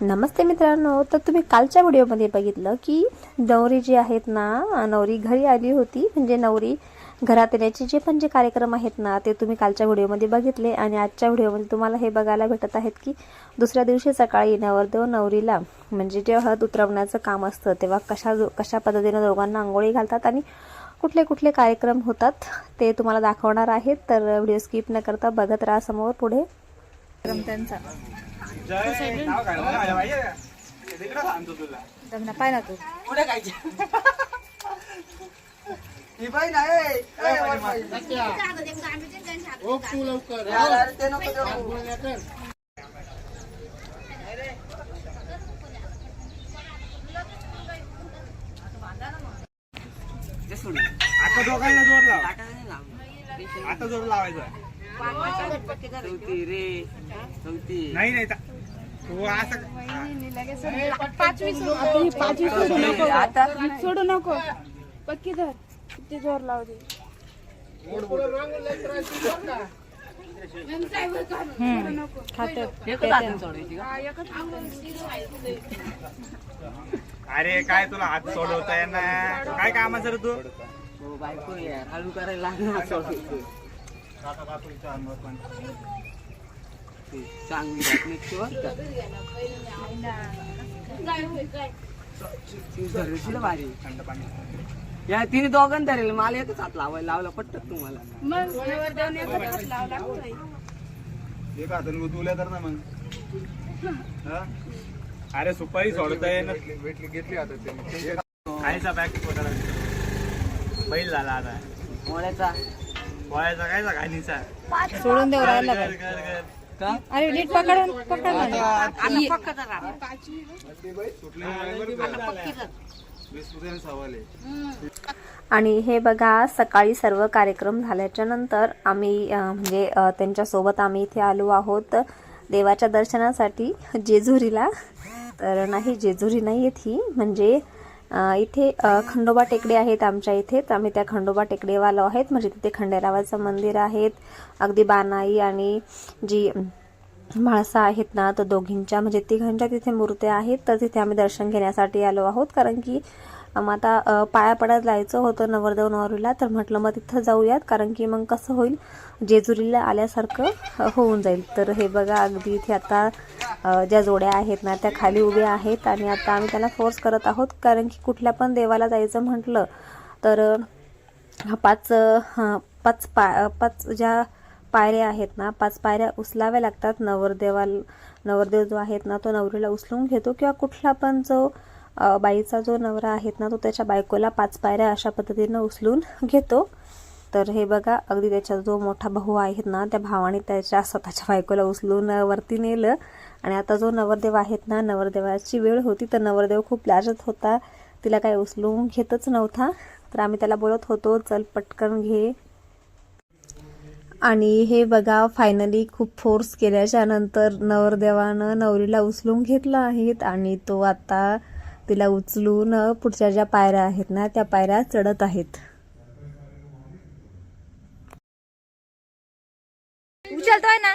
नमस्ते मित्रांनो तर तुम्ही कालच्या व्हिडिओमध्ये बघितलं की नवरी जी आहेत ना नवरी घरी आली होती. म्हणजे नवरी घरात येण्याचे जे पण जे कार्यक्रम आहेत ना ते तुम्ही कालच्या व्हिडिओमध्ये बघितले. आणि आजच्या व्हिडिओमध्ये तुम्हाला हे बघायला भेटत आहेत की दुसऱ्या दिवशी सकाळी नवरदेव नवरीला म्हणजे जे हळद उतरवण्याचं काम असतं तेव्हा कशा कशा पद्धतीनं दोघांना आंघोळी घालतात आणि कुठले कुठले कार्यक्रम होतात ते तुम्हाला दाखवणार आहेत. तर व्हिडिओ स्किप न करता बघत राहा समोर पुढे. त्यांचा. पाय ना तू. पुढे काय ही. आता दोघांना जोर लाव. आता जोर लावायचा. नाही नाही ता- तू असं सोडू नको. पक्की धर. किती जोर लावू दे. अरे काय तुला हात सोडवता येणार काय कामाचं रे तू? बायको यार. हळू करायला लागणार चांगली बातमी बरं का ती धरेल भारी. थंड पाणी या तिने दोघांना धरेल मला एकच हात लावायला लावला पटत तुम्हाला. एक हाताने तुला तर ना मग? अरे सुपारी सोडता येईन. भेटली घेतली आता खायचा बॅग बैल झाला आता मोळ्याचा सोडून देऊ राहिला. का? अरे नीट पकड पकड ना. आणि हे बघा सकाळी सर्व कार्यक्रम झाल्याच्यानंतर आम्ही म्हणजे त्यांच्यासोबत आम्ही इथे आलो आहोत देवाच्या दर्शनासाठी जेजुरीला. तर नाही जेजुरी नाही आहेत ही. म्हणजे इथे खंडोबा टेकडे आहेत आमच्या इथे. तर आम्ही त्या खंडोबा टेकडेवालो आहेत. म्हणजे तिथे खंडेरावाचं मंदिर आहेत. अगदी बानाई आणि जी म्हाळसा आहेत ना तर दोघींच्या म्हणजे तिघांच्या तिथे मूर्त्या आहेत. तर तिथे आम्ही दर्शन घेण्यासाठी आलो आहोत. कारण की मग आता पाया पडत जायचं होतं नवरदेव नवरीला तर म्हटलं मग तिथं जाऊयात कारण की मग कसं होईल जेजुरीला आल्यासारखं होऊन जाईल. तर हे बघा अगदी इथे आता ज्या जोड्या आहेत ना त्या खाली उभ्या आहेत आणि आता आम्ही त्यांना फोर्स करत आहोत कारण की कुठल्या पण देवाला जायचं म्हटलं तर पाच पाच पा पाच ज्या पायऱ्या आहेत ना पाच पायऱ्या उचलाव्या लागतात. नवरदेवाला नवरदेव जो आहेत ना तो नवरीला उचलून घेतो किंवा कुठला पण जो बाईचा जो नवरा आहेत ना तो त्याच्या बायकोला पाच पायऱ्या अशा पद्धतीनं उचलून घेतो. तर हे बघा अगदी त्याचा जो मोठा भाऊ आहेत ना त्या भावाने त्याच्या स्वतःच्या बायकोला उचलून वरती नेलं. आणि आता जो नवरदेव आहेत ना नवरदेवाची वेळ होती तर नवरदेव खूप लाजत होता. तिला काही उचलून घेतच नव्हता. तर आम्ही त्याला बोलत होतो चल पटकन घे. आणि हे बघा फायनली खूप फोर्स केल्याच्यानंतर नवरदेवानं नवरीला उचलून घेतला आहेत. आणि तो आता तिला उचलून पुढच्या ज्या पायऱ्या आहेत ना त्या पायऱ्या चढत आहेत. उचलतोय ना?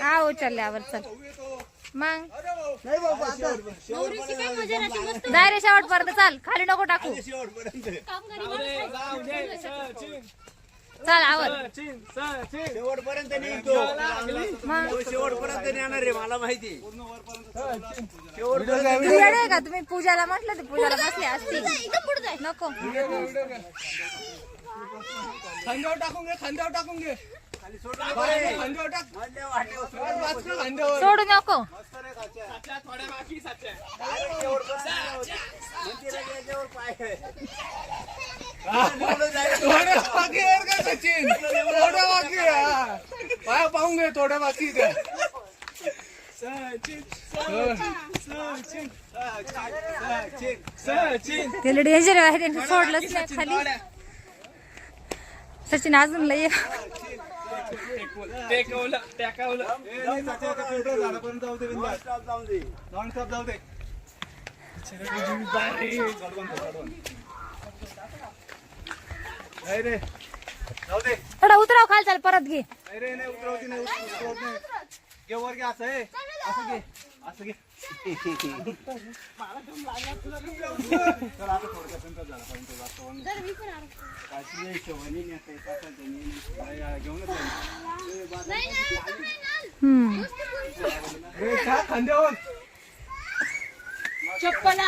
हा उचलल्यावर चल. मग? रे पर्यंत चाल. खाली नको टाकू. चल आवर शेवटपर्यंत निघतो शेवटपर्यंत नेणार रे मला माहिती तू येडे आहे का? तुम्ही पूजाला म्हटलं ते पूजाला बसले असते नको. खांद्यावर टाकून घे खांद्यावर टाकून घे. सोडू नको. थोड्या बाकी आहे. का सचिन? थोड्या बाकी आहे, हा. पाया पाहून घे थोड्या बाकी द्या सचिन सचिन सचिन सचिन. त्याला डेंजर आहे त्यांनी सोडलंच नाही खाली. सचिन अजून लय टेकवलं टेकवलं झाडापर्यंत जाऊ दे नॉन स्टॉप जाऊ दे नाही रे जाऊ दे थोडा उतराव खाल चाल परत घे नाही रे नाही उतरवती नाही उतरवत नाही घे वर घे असं आहे असं घे असं घे चप्पल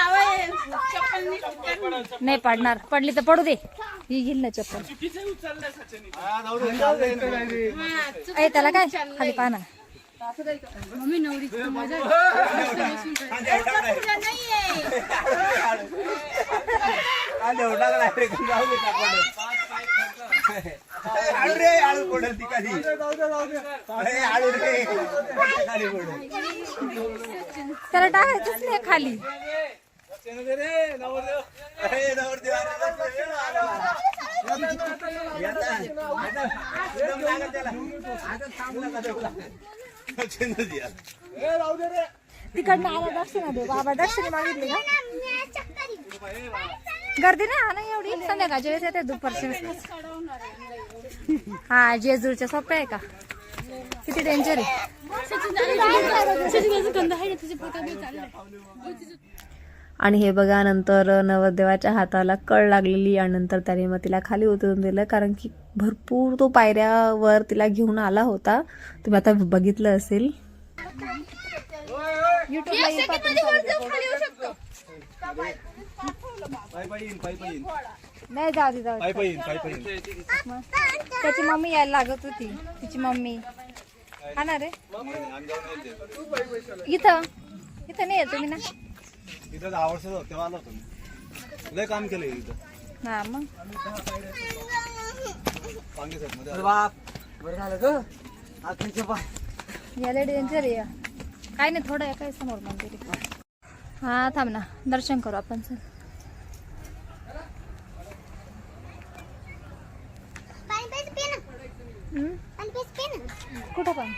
नाही पडणार. पडली तर पडू दे. ही घेईल ना चप्पल. त्याला काय? खाली पाहा ना. मम्मी नवरी आळू रे आळू पडेल ती आळू रे. खाली पडेल त्याला टाकायचंच नाही खाली. आता तिकडनं आला दक्षिणा दे बाबा दक्षिणी मागितली का गर्दी नाही हा नाही एवढी. संध्याकाळच्या वेळेस येते दुपारच्या वेळेस. हा जेजूरच्या सोप्या आहे का? किती डेंजर आहे. आणि हे बघा नंतर नवरदेवाच्या हाताला कळ लागलेली आणि नंतर त्याने मग तिला खाली उतरून दिलं कारण की भरपूर तो पायऱ्यावर तिला घेऊन आला होता. तुम्ही आता बघितलं असेल. नाही जाऊ दे जाऊ. त्याची मम्मी यायला लागत होती. तिची मम्मी. हा ना रे. इथं. इथं नाही येत तुम्ही ना. इथं झालं, तेव्हा आलो होतो मी. लय काम केलंय इथं. हा मग. अरे बाप बरं झालं ग. आखरीचे पाय. याला डेंजर आहे काय नाही थोडं आहे काय समोर मंदिर आहे. हा थांब ना. दर्शन करू आपण चल. हम्म? कुठं पण?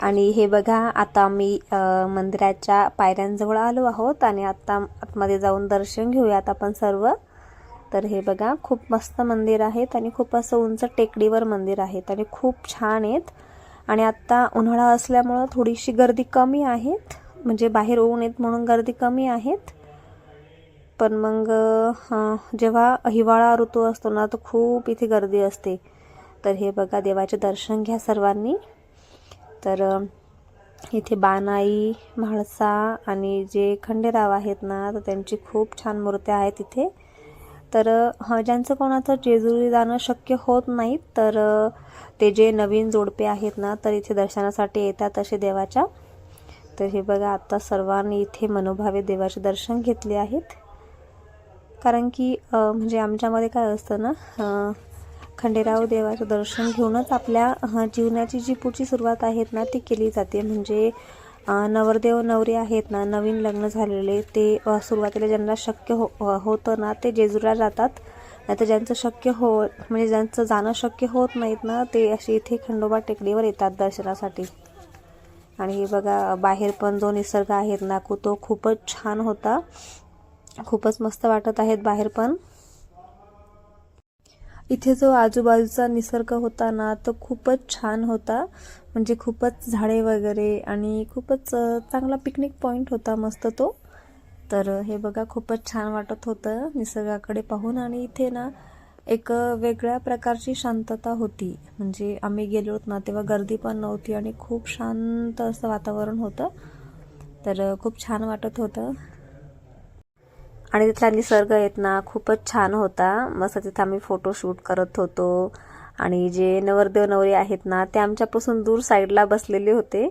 आणि हे बघा आता मी मंदिराच्या पायऱ्यांजवळ आलो आहोत आणि आता आतमध्ये जाऊन दर्शन घेऊयात आपण सर्व. तर हे बघा खूप मस्त मंदिर आहेत आणि खूप असं उंच टेकडीवर मंदिर आहेत आणि खूप छान आहेत. आणि आत्ता उन्हाळा असल्यामुळं थोडीशी गर्दी कमी आहेत. म्हणजे बाहेर ऊन येत म्हणून गर्दी कमी आहेत. पण मग जेव्हा हिवाळा ऋतू असतो ना तर खूप इथे गर्दी असते. तर हे बघा देवाचे दर्शन घ्या सर्वांनी. तर इथे बानाई म्हाळसा आणि जे खंडेराव आहेत ना तर त्यांची खूप छान मूर्त्या आहेत इथे. तर ज्यांचं कोणाचं जेजुरी जाणं शक्य होत नाही तर ते जे नवीन जोडपे आहेत ना तर इथे दर्शनासाठी येतात असे देवाच्या. तर हे बघा आता सर्वांनी इथे मनोभावे देवाचे दर्शन घेतले आहेत. कारण की म्हणजे आमच्यामध्ये काय असतं ना खंडेराव देवाचं दर्शन घेऊनच आपल्या जीवनाची जी पुढची सुरुवात आहेत ना ती केली जाते. म्हणजे नवरदेव नवरे आहेत ना नवीन लग्न झालेले ते सुरुवातीला ज्यांना शक्य हो होतं ना ते जेजुरा जातात. नाही तर ज्यांचं शक्य हो म्हणजे ज्यांचं जाणं शक्य होत नाहीत ना ते असे इथे खंडोबा टेकडीवर येतात दर्शनासाठी. आणि हे बघा बाहेर पण जो निसर्ग आहे नाकू तो खूपच छान होता. खूपच मस्त वाटत आहेत बाहेर पण. इथे जो आजूबाजूचा निसर्ग होता ना तो खूपच छान होता. म्हणजे खूपच झाडे वगैरे आणि खूपच चांगला पिकनिक पॉईंट होता मस्त तो. तर हे बघा खूपच छान वाटत होतं निसर्गाकडे पाहून. आणि इथे ना एक वेगळ्या प्रकारची शांतता होती. म्हणजे आम्ही गेलो होतो ना तेव्हा गर्दी पण नव्हती आणि खूप शांत असं वातावरण होतं. तर खूप छान वाटत होतं. आणि तिथला निसर्ग येत ना खूपच छान होता. मस्त तिथं आम्ही फोटोशूट करत होतो. आणि जे नवरदेव नवरी आहेत ना ते आमच्यापासून दूर साईडला बसलेले होते.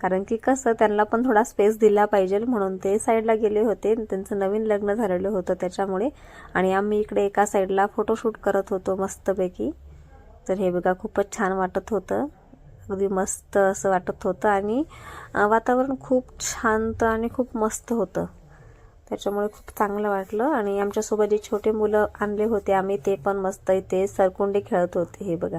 कारण की कसं त्यांना पण थोडा स्पेस दिला पाहिजे म्हणून ते साईडला गेले होते. त्यांचं नवीन लग्न झालेलं होतं त्याच्यामुळे. आणि आम्ही इकडे एका साईडला फोटोशूट करत होतो मस्तपैकी. तर हे बघा खूपच छान वाटत होतं. अगदी मस्त असं वाटत होतं. आणि वातावरण खूप शांत आणि खूप मस्त होतं. त्याच्यामुळे खूप चांगलं वाटलं. आणि आमच्यासोबत जे छोटे मुलं आणले होते आम्ही ते पण मस्त इथे सरकुंडे खेळत होते हे बघा.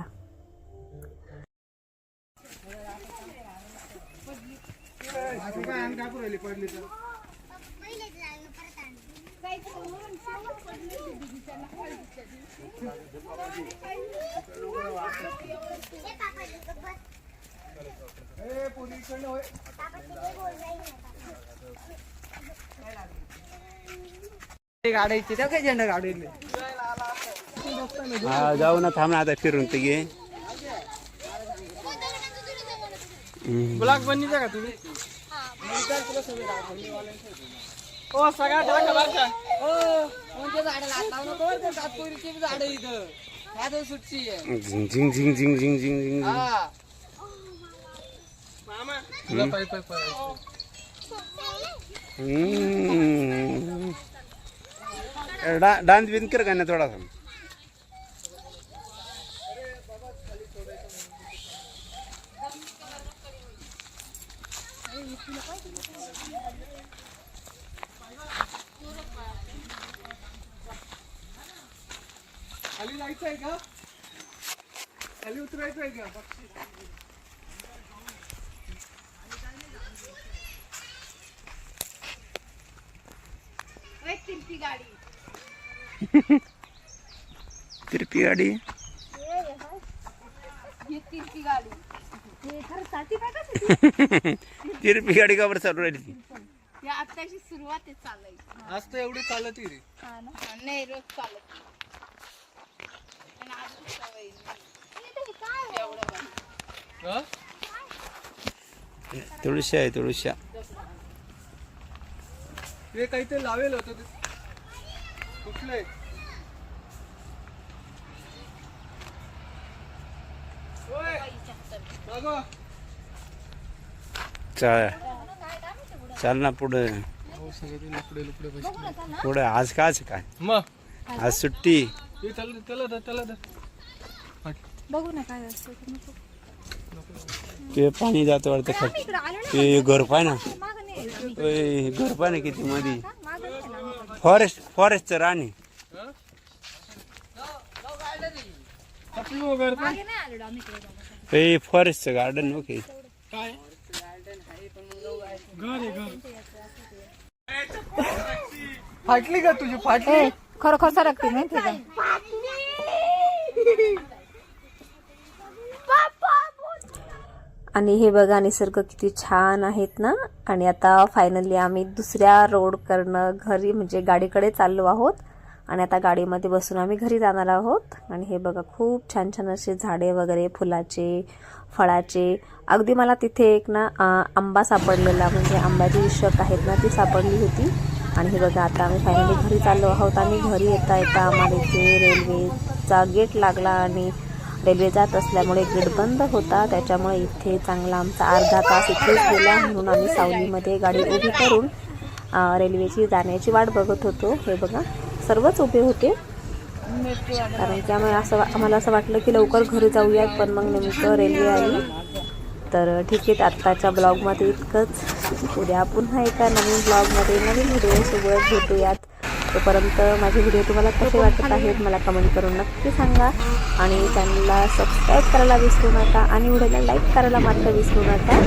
गाडायची त्या काय झेंडा गाडीले हा जाऊ ना थांब ना आता फिरून ते घे. ब्लॉक बननीचा का तुम्ही? हो सगळ्या टाका बरं का हो म्हणजे झाड लावू नको बरं का सातपुरीची झाड इथं. साधं सुटची आहे. झिंग झिंग झिंग झिंग झिंग झिंग झिंग हा. मामा. तुला पाय पाय पाय. हम्म. डा डान्स बिन कर ना थोडासा? खाली जायचं आहे का? खाली उतरायचं आहे का तिरपी गाडी. तिरपी गाडी? का बरं चालू राहिली ती? आताची सुरुवात आहे चालायची. आज तर एवढी चालत रे. नाही रोज चालत. तुळशी आहे तुळशा. ते काहीतरी लावेल होतं ते. कुठलंय. चाल. चाल ना पुढे. हो, ते. पुढे आज काच काय? मग. आज सुट्टी. हे त्याला त्याला. बघू ना काय असतं. ते पाणी जातं वाटतं ना ते घर पाय ना मागं नाही येत आम्ही. ओय, घर पाय ना किती मध्ये. फॉरेस्ट फॉरेस्टचं राणी. ए फॉरेस्टचं गार्डन ओके फाटली का तुझी फाटली खरोखर सरकते माहिती का आणि हे बघा निसर्ग किती छान आहेत ना? आणि आता फायनली आम्ही दुसऱ्या रोडकडनं घरी म्हणजे गाडीकडे चाललो आहोत. आणि आता गाडीमध्ये बसून आम्ही घरी जाणार आहोत. आणि हे बघा खूप छान छान असे झाडे वगैरे फुलाचे फळाचे. अगदी मला तिथे एक ना आंबा सापडलेला म्हणजे आंब्याची शक आहेत ना ती सापडली होती. आणि हे बघा आता आम्ही फायनली घरी चाललो आहोत. आणि घरी येता येता आम्हाला इथे रेल्वेचा गेट लागला आणि रेल्वे जात असल्यामुळे गेट बंद होता. त्याच्यामुळे इथे चांगला आमचा अर्धा तास इथेच गेला. म्हणून आम्ही सावलीमध्ये गाडी उभी करून रेल्वेची जाण्याची वाट बघत होतो. हे बघा सर्वच उभे होते. कारण की आम्हाला असं आम्हाला असं वाटलं की लवकर घरी जाऊयात पण मग नेमकं रेल्वे आली. तर ठीक आहे आत्ताच्या ब्लॉगमध्ये इतकंच. उद्या पुन्हा एका नवीन ब्लॉगमध्ये नवीन व्हिडिओसोबत भेटूयात. तोपर्यंत माझे व्हिडिओ तुम्हाला कसे वाटत आहेत मला कमेंट करून नक्की सांगा. आणि चॅनलला सबस्क्राईब करायला विसरू नका आणि व्हिडिओला लाईक करायला मात्र विसरू नका.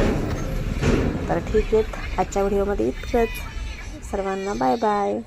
तर ठीक आहे आजच्या व्हिडिओमध्ये इतकंच. सर्वांना बाय बाय